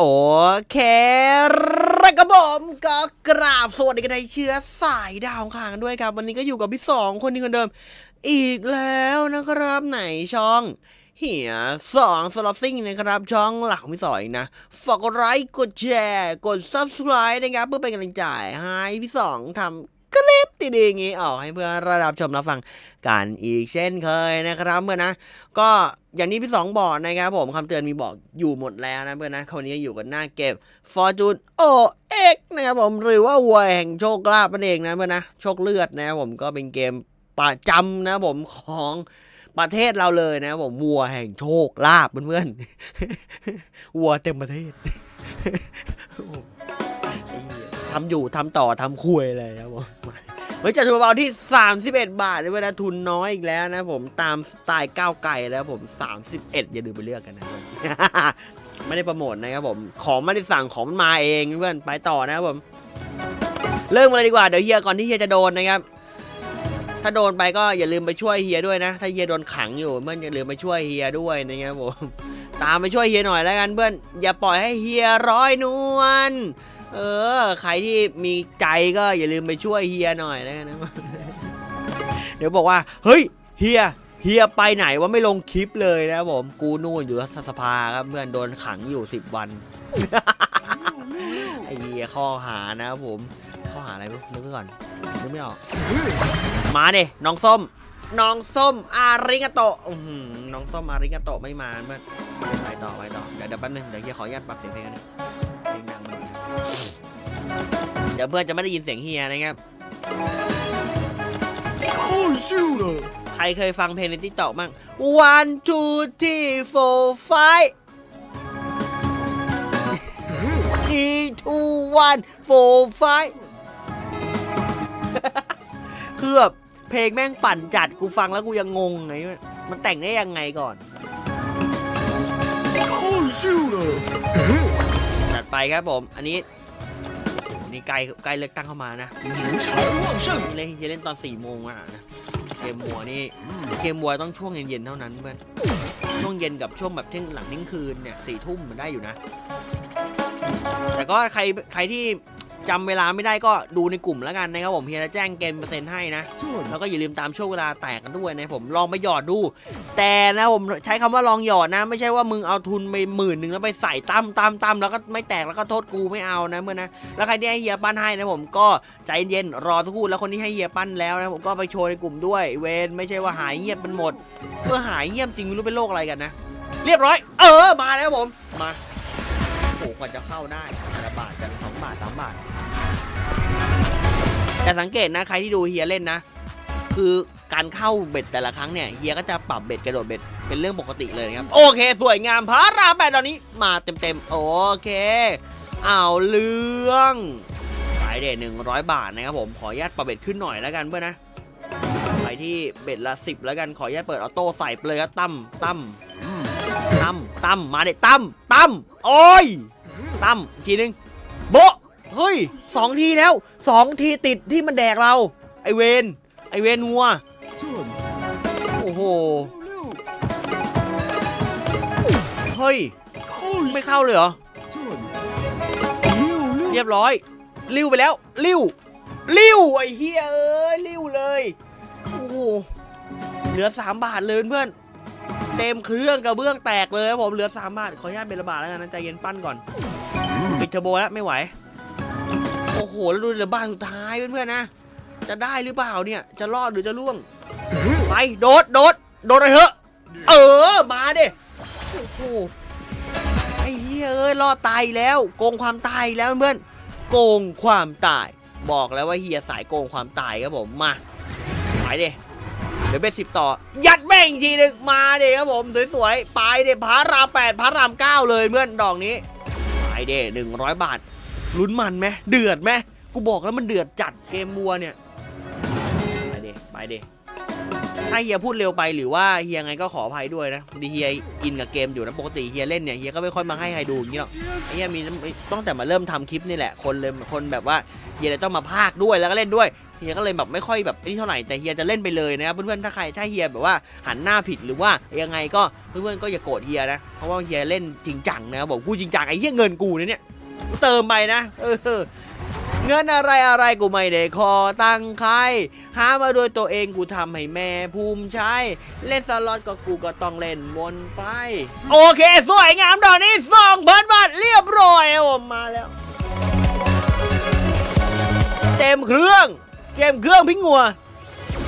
โอเคแล้วกระผมก็กราบสวัสดีกันในเชื้อสายดาวข้างกันด้วยครับ วันนี้ก็อยู่กับพี่สองคนนี้คนเดิม อีกแล้วนะครับไหนช่องเหียสองสล็อตซิ่งนะครับ ช่องหลักของพี่สอยนะ ฝากกดไลค์กดแชร์ กด subscribe นะครับ เพื่อเป็นกำลังใจให้พี่สองทำ ดีๆอย่างงี้ออกให้เพื่อนระดับชมรับฟังกันอีกเช่นเคยนะครับเพื่อนนะ ก็อย่างที่พี่สองบอกนะครับผมคำเตือนมีบอกอยู่หมดแล้วนะเพื่อนนะคราวนี้อยู่กันหน้าเกม Fortune OX นะครับผมหรือว่าวัวแห่งโชคลาภนั่นเองนะเพื่อนนะโชคเลือดนะครับผมก็เป็นเกมประจำนะผมของประเทศเราเลยนะผมวัวแห่งโชคลาภเพื่อนๆวัวเต็มประเทศทำอยู่ทำต่อทำคุยเลยครับผม เฮ้ยจัดทัวร์เบาที่ 31 บาทเลยเวลาทุนน้อยอีกแล้วนะผมตามสไตล์ก้าวไก่แล้วผม 31 อย่าลืมไปเลือกกันนะไม่ได้โปรโมทนะครับผม ของไม่ได้สั่งของมันมาเองเพื่อนไปต่อนะครับผม เริ่มเลยดีกว่าเดี๋ยวเฮียก่อนที่เฮียจะโดนนะครับ ถ้าโดนไปก็อย่าลืมไปช่วยเฮียด้วยนะ ถ้าเฮียโดนขังอยู่เพื่อนอย่าลืมไปช่วยเฮียด้วยนะครับผม ตามไปช่วยเฮียหน่อยแล้วกันเพื่อน อย่าปล่อยให้เฮียร้อยนวล เออ ใครที่มีใจก็อย่าลืมไปช่วยเฮียหน่อยแล้วกันะ เดี๋ยวบอกว่า เฮ้ย เฮีย เฮียไปไหนว่าไม่ลงคลิปเลยนะครับผม กูนู่นอยู่รัฐสภาครับเพื่อนโดนขังอยู่สิบวัน ไอ้เฮียข้อหานะครับผม ข้อหาอะไรรู้นึกก่อนนึกไม่ออก มาเด้น้องส้ม น้องส้มอาริงาโตะอื้อหือน้องส้มอาริงาโตะไม่มาเพื่อนไปต่อไปต่อ เดี๋ยวเดี๋ยวแป๊บนึงเดี๋ยวเฮียขออนุญาตปรับเสียงเพลงกันนะ เดี๋ยวเพื่อนจะไม่ได้ยินเสียงเฮียนะครับ ใครเคยฟังเพลงในติกตอกบ้าง one two three four five three two one four five คือแบบเพลงแม่งปั่นจัดกูฟังแล้วกูยังงงไงมันแต่งได้ยังไงก่อนจัดไปครับผม อันนี้ นี่ใกล้ใกล้เลือกตั้งเข้ามานะเล่นจะเล่นตอน4ี่โมงอะนะเกมบัวนี่เกมบัวต้องช่วงเย็นๆเท่านั้นเพื่อนช่วงเย็นกับช่วงแบบเช่ยงหลังนิ่งคืนเนี่ยสี่ทุ่มมันได้อยู่นะ แต่ก็ใครใครที่ จำเวลาไม่ได้ก็ดูในกลุ่มแล้วกันนะครับผมเฮียจะแจ้งเกมเปอร์เซ็นต์ให้นะ แล้วก็อย่าลืมตามช่วงเวลาแตกกันด้วยนะผมลองไปหยอดดู แต่นะผมใช้คำว่าลองหยอดนะ ไม่ใช่ว่ามึงเอาทุนไปหมื่นหนึ่งแล้วไปใส่ตั้มตั้มตั้มแล้วก็ไม่แตกแล้วก็โทษกูไม่เอานะเมื่อนะแล้วใครที่ให้เฮียปั้นให้นะผมก็ใจเย็นรอสักครู่แล้วคนที่ให้เฮียปั้นแล้วนะผมก็ไปโชว์ในกลุ่มด้วย เวนไม่ใช่ว่าหายเงียบมันหมดเออหายเงียบจริงไม่รู้เป็นโรคอะไรกันนะ เรียบร้อย เออมาแล้วผมมาโอ้กว่าจะเข้าได้แต่ละบาทกันสองบาทสามบาท แต่สังเกตนะใครที่ดูเฮียเล่นนะ คือการเข้าเบ็ดแต่ละครั้งเนี่ยเฮียก็จะปรับเบ็ดกระโดดเบ็ดเป็นเรื่องปกติเลยครับโอเค สวยงามพระรามแปดตอนนี้มาเต็มๆโอเคเอาเรื่องขายเด็ดหนึ่งร้อยบาทนะครับผมขออนุญาตปรับเบ็ดขึ้นหน่อยแล้วกันเพื่อนนะไปที่เบ็ดละสิบแล้วกันขออนุญาตเปิดออโต้ใส่ไปเลยครับตั้มตั้มตั้มตั้มมาเด็ดตั้มตั้มโอ้ยตั้มอีกทีนึงโบะ เฮ้ยสองทีแล้วสองทีติดที่มันแดกเรา ไอเวนไอเวนวัว โอ้โห เฮ้ย ไม่เข้าเลยเหรอ เรียบร้อยริ้วไปแล้วริ้วริ้ว ไอเฮียเอ้ยริ้วเลย โอ้โห เหลือสามบาทเลยเพื่อนเต็มเครื่องกระเบื้องแตกเลยครับผมเหลือสามบาทขออนุญาตเบลบาทแล้วนนะใจเย็นปั้นก่อนปิดเทอร์โบแล้วไม่ไหว โอ้โหแล้วดูเหลือบาทสุดท้ายเพื่อนๆนะ จะได้หรือเปล่าเนี่ย จะรอดหรือจะล่วง ไปโดดโดดโดดเลยเถอะ เออ มาดิโอ้โห ไอ้เหี้ยเอ้ยรอดตายอีกแล้ว โกงความตายอีกแล้วเพื่อนโกงความตาย บอกแล้วว่าเฮียสายโกงความตายครับผม มาไปดิเดี๋ยวเป็นสิบต่อ ยัดแม่งอีกทีหนึ่งมาดิครับผม สวยๆ ไปดิพระรามแปดพระรามเก้าเลยเพื่อนดอกนี้ ไปดิหนึ่งร้อยบาท ลุ้นมันไหมเดือดไหมกูบอกแล้วมันเดือดจัดเกมวัวเนี่ย ไปเดไปเดถ้าเฮียพูดเร็วไปหรือว่าเฮียไงก็ขออภัยด้วยนะดีเฮียอินกับเกมอยู่นะปกติเฮียเล่นเนี่ยเฮียก็ไม่ค่อยมาให้ใครดูอย่างนี้หรอกไอ้เฮียมีตั้งแต่มาเริ่มทำคลิปนี่แหละคนเลยคนแบบว่าเฮียเลยต้องมาพากด้วยแล้วก็เล่นด้วยเฮียก็เลยแบบไม่ค่อยแบบไอ้นี่เท่าไหร่แต่เฮียจะเล่นไปเลยนะครับเพื่อนๆถ้าใครถ้าเฮียแบบว่าหันหน้าผิดหรือว่ายังไงก็เพื่อนๆก็อย่าโกรธเฮียนะเพราะว่าเฮียเล่นจริงจังนะครับบอกกูจริงจังไอ้เฮียเงินกูเนี่ย เนี่ยกูเติมไปนะเออเงินอะไรอะไรกูไม่ได้ขอตังค์ใคร หามาโดยตัวเองกูทำให้แม่ภูมิใจเล่นสล็อตก็กูก็ต้องเล่นวนไป โอเค สวยงามดอกนี้สองพันบาทเรียบร้อยผมมาแล้ว เต็มเครื่องเต็มเครื่องพี่งัว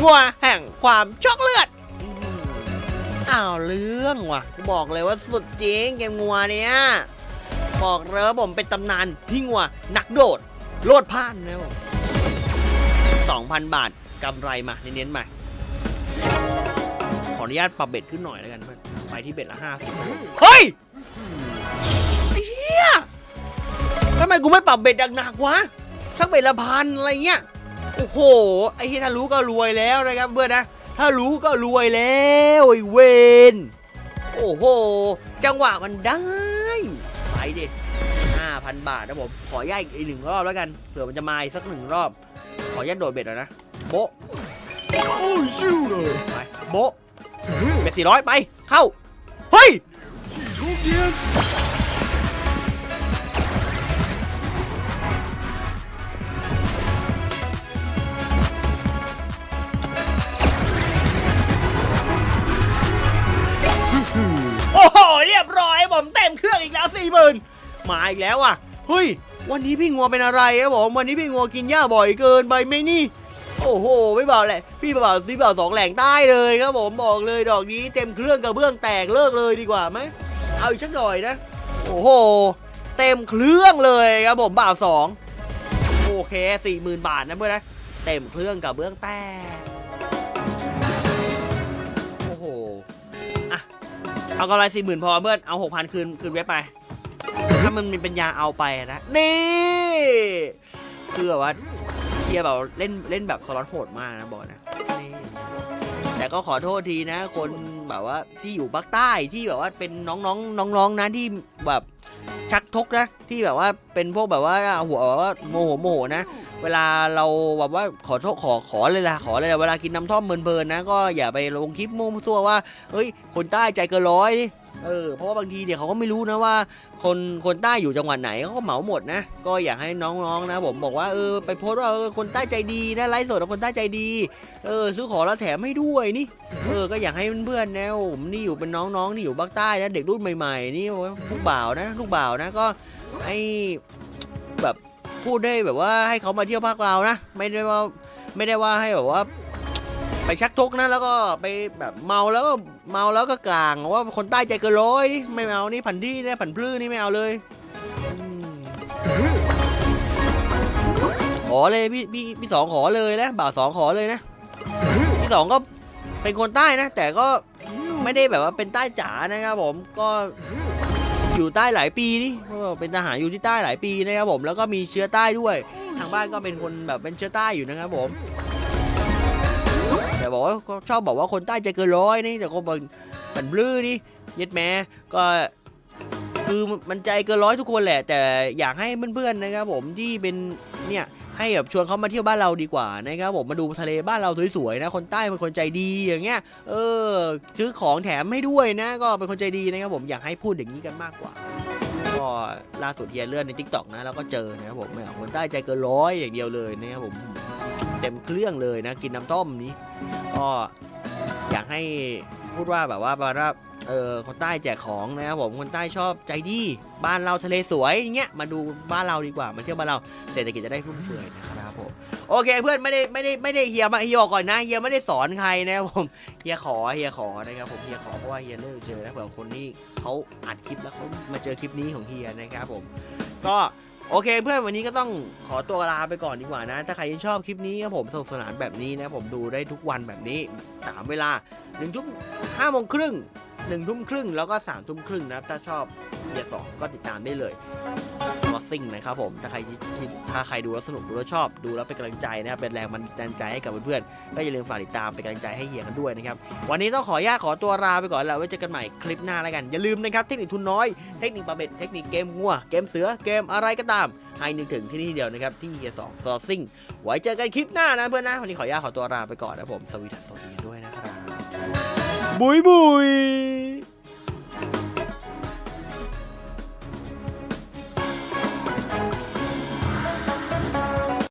งัวแห่งความช็อกเลือดอ้าวเรื่องว่ะกูบอกเลยว่าสุดจริงเกมงัวเนี้ย บอกเลยผมเป็นตำนานพี่งัวนักโดด โลดพ่านนะผมสองพันบาทกำไรมาเน้นๆมาขออนุญาตปรับเบ็ดขึ้นหน่อยแล้วกันเพื่อนไปที่เบ็ดละห้าสิบเฮ้ยไอเหี้ยทำไมกูไม่ปรับเบ็ดหนักๆวะสักเบ็ดละพันอะไรเงี้ยโอ้โหไอ้เหี้ยถ้ารู้ก็รวยแล้วนะครับเพื่อนนะถ้ารู้ก็รวยแล้วไอ้เวนโอ้โห จังหวะมันได้ไปดิ5,000 บาทนะผม ขอย่าอีกหนึ่งรอบแล้วกัน เผื่อมันจะมาอีกสักหนึ่งรอบ ขอย่าโดดเบ็ดหน่อยนะ โบโอ้ยชิวเลยไปโบเบ็ดสี่ร้อยไป เข้า เฮ้ย มาอีกแล้วอะเฮ้ย วันนี้พี่งัวเป็นอะไรครับผมวันนี้พี่งัวกินหญ้าบ่อยเกินไปไหมนี่ โอ้โหไม่เบอกแหละ พี่เบาวซีบ่าสองแหล่งใต้เลยครับผมบอกเลยดอกนี้เต็มเครื่องกระเบื้องแตกเลิกเลยดีกว่าไหมเอาอีกสักหน่อยนะ โอ้โห เต็มเครื่องเลยครับผมบ่าวสองโอเคสี่หมื่นบาทนะเพื่อนนะเต็มเครื่องกับเบื้องแตกโอ้โหอะเอากำไรสี่หมื่นพอเพื่อนเอาหกพันคืนคืนไว้ไป ถ้ามันมีปัญญาเอาไปนะนี่คือแบบว่าเฮียแบบเล่นเล่นแบบสล็อตโหดมากนะบอกนะนี่แต่ก็ขอโทษทีนะ คนแบบว่าที่อยู่ภาคใต้ที่แบบว่าเป็นน้องๆน้องๆนะที่แบบชักทกนะที่แบบว่าเป็นพวกแบบว่าหัวแบบว่าโมโหโมโหนะ เวลาเราแบบว่าขอโทษขอขอเลยล่ะขอเลยล่ะเวลากินน้ำท่อมเพลินๆนะ ก็อย่าไปลงคลิปมั่วซั่วว่าเฮ้ยคนใต้ใจเกินร้อยนี่ เออเพราะว่าบางทีเนี่ยเขาก็ไม่รู้นะว่า คนคนใต้อยู่จังหวัดไหนเขาก็เหมาหมดนะ ก็อยากให้น้องๆนะผมบอกว่าเออไปโพสต์ว่าเออคนใต้ใจดีนะไลฟ์สดแล้วคนใต้ใจดี เออซื้อของแล้วแถมให้ด้วยนี่เออก็อยากให้เพื่อนๆนะผมนี่อยู่เป็นน้องๆที่อยู่ภาคใต้นะเด็กรุ่นใหม่ๆนี่ลูกบ่าวนะลูกบ่าวนะก็ให้แบบพูดได้แบบว่าให้เขามาเที่ยวภาคเรานะ ไม่ได้ว่าไม่ได้ว่าให้แบบว่า ไปชักทกนะแล้วก็ไปแบบเมาแล้วก็เมาแล้วก็กลางว่าคนใต้ใจเกินร้อยนี่ไม่เอานี่ผันที่เนี่ยผันพลื้นี่ไม่เอาเลยอขอเลยพี่พี่พี่สองขอเลยนะบ่าวสองขอเลยนะพี่สองก็เป็นคนใต้นะ แต่ก็ไม่ได้แบบว่าเป็นใต้จ๋านะครับผมก็อยู่ใต้หลายปีนี่เป็นทหารอยู่ที่ใต้หลายปีนะครับผมแล้วก็มีเชื้อใต้ด้วย ทางบ้านก็เป็นคนแบบเป็นเชื้อใต้อยู่นะครับผม แต่บอกว่าชอบบอกว่าคนใต้ใจเกินร้อยนี่แต่คนเป็นเป็นบลื้อนี่เย็ดแม้ก็คือมันใจเกินร้อยทุกคนแหละ แต่อยากให้เพื่อนๆนะครับผมที่เป็นเนี่ยให้แบบชวนเขามาเที่ยวบ้านเราดีกว่านะครับผมมาดูทะเลบ้านเราสวยๆนะคนใต้เป็นคนใจดีอย่างเงี้ยเออซื้อของแถมให้ด้วยนะ ก็เป็นคนใจดีนะครับผมอยากให้พูดอย่างนี้กันมากกว่าก็ล่าสุดเฮียเลื่อนในทิกตอกนะแล้วก็เจอนะครับผมคนใต้ใจเกินร้อยอย่างเดียวเลยนะครับผม เต็มเครื่องเลยนะ กินน้ำต้มนี้ก็อยากให้พูดว่าแบบว่าแบบว่าเออคนใต้แจกของนะครับผมคนใต้ชอบใจดี บ้านเราทะเลสวยอย่างเงี้ยมาดูบ้านเราดีกว่ามาเที่ยวบ้านเราเศรษฐกิจจะได้ฟุ่มเฟือยนะครับผมโอเคเพื่อนไม่ได้ไม่ได้ไม่ได้เฮียมาเฮียก่อนนะเฮียไม่ได้สอนใครนะครับผมเฮียขอเฮียขอนะครับผมเฮียขอเพราะว่าเฮียเลิกเจอแล้วเผื่อคนที่เขาอัดคลิปแล้วเขามาเจอคลิปนี้ของเฮียนะครับผมก็ โอเคเพื่อนวันนี้ก็ต้องขอตัวลาไปก่อนดีกว่านะ ถ้าใครชอบคลิปนี้ครับผมสนุกสนานแบบนี้นะ ผมดูได้ทุกวันแบบนี้สามเวลาหนึ่งทุ่มห้าโมงครึ่งหนึ่งทุ่มครึ่งแล้วก็สามทุ่มครึ่งนะถ้าชอบเฮียสองก็ติดตามได้เลย มอสซิ่งนะครับผมถ้าใครที่ถ้าใครดูแล้วสนุกดูแล้วชอบ ดูแล้วเป็นกำลังใจนะครับเป็นแรงบันดาลใจให้กับเพื่อนๆก็อย่าลืมฝากติดตามเป็นกำลังใจให้เฮียกันด้วยนะครับวันนี้ต้องขอญาตขอตัวลาไปก่อนแล้วไว้เจอกันใหม่คลิปหน้าแล้วกัน อย่าลืมนะครับเทคนิคทุนน้อยเทคนิคปลาเบ็ดเทคนิคเกมงัวเกมเสือเกมอะไรก็ตามให้นึกถึงที่นี่เดียวนะครับที่เฮียสองซอซิ่งไว้เจอกันคลิปหน้านะเพื่อนนะวันนี้ขอญาตขอตัวลาไปก่อนนะผมสวีดัสสวัสดีด้วยนะครับบุยบุย